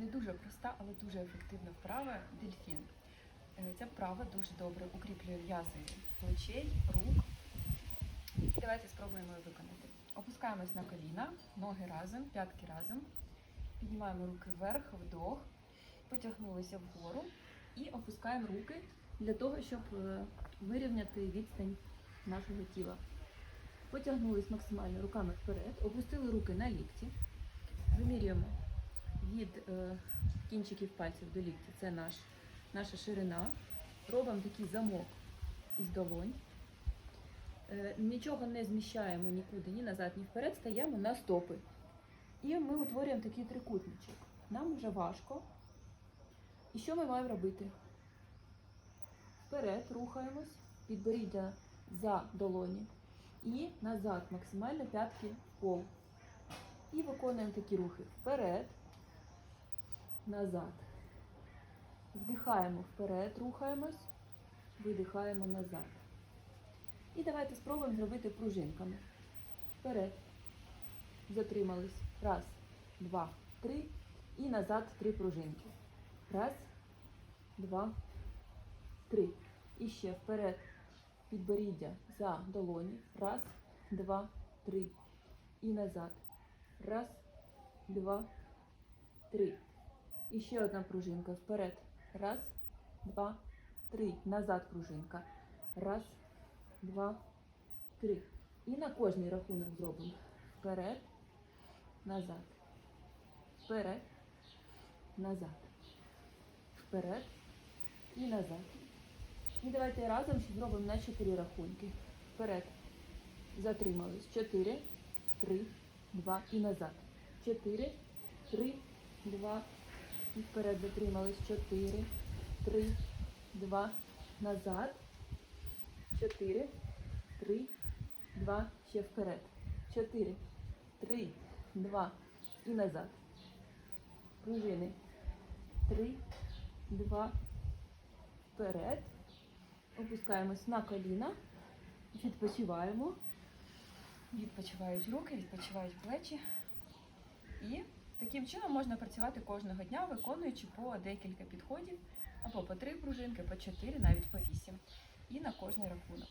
не дуже проста, але дуже ефективна вправа дельфін. Е, Ця вправа дуже добре укріплює в'язи плечей, рук. І давайте спробуємо її виконати. Опускаємось на коліна, ноги разом, п'ятки разом. Піднімаємо руки вверх, вдох, потягнулися вгору і опускаємо руки для того, щоб е, вирівняти відстань нашого тіла. Потягнулись максимально руками вперед, опустили руки на лікті. Вимірюємо від е, кінчиків пальців до лікті. Це наш, наша ширина. Робимо такий замок із долонь. Е, нічого не зміщаємо нікуди, ні назад, ні вперед, стаємо на стопи. І ми утворюємо такий трикутничок. Нам вже важко. І що ми маємо робити? Вперед рухаємось, підборіддя за долоні і назад, максимально п'ятки в пол. І виконуємо такі рухи вперед, назад. Вдихаємо вперед, рухаємось, видихаємо назад. І давайте спробуємо зробити пружинками. Вперед. Затримались. Раз, два, три. І назад три пружинки. Раз, два, три. І ще вперед. Підборіддя за долоні. Раз, два, три. І назад. Раз, два, три. Ще одна пружинка. Вперед. Раз, два, три. Назад пружинка. Раз, два, три. І на кожний рахунок зробимо. Вперед, назад. Вперед, назад. Вперед і назад. І давайте разом зробимо на чотири рахунки. Вперед. Затримались. Чотири, три, два і назад. Чотири, три, два. І вперед затримались. Чотири, три, два, назад. Чотири, три, два, ще вперед. Чотири, три, два і назад. Пружини. Три, два, вперед. Опускаємось на коліна. Відпочиваємо. Відпочивають руки, відпочивають плечі. Таким чином можна працювати кожного дня, виконуючи по декілька підходів, або по три пружинки, по чотири, навіть по вісім. І на кожний рахунок.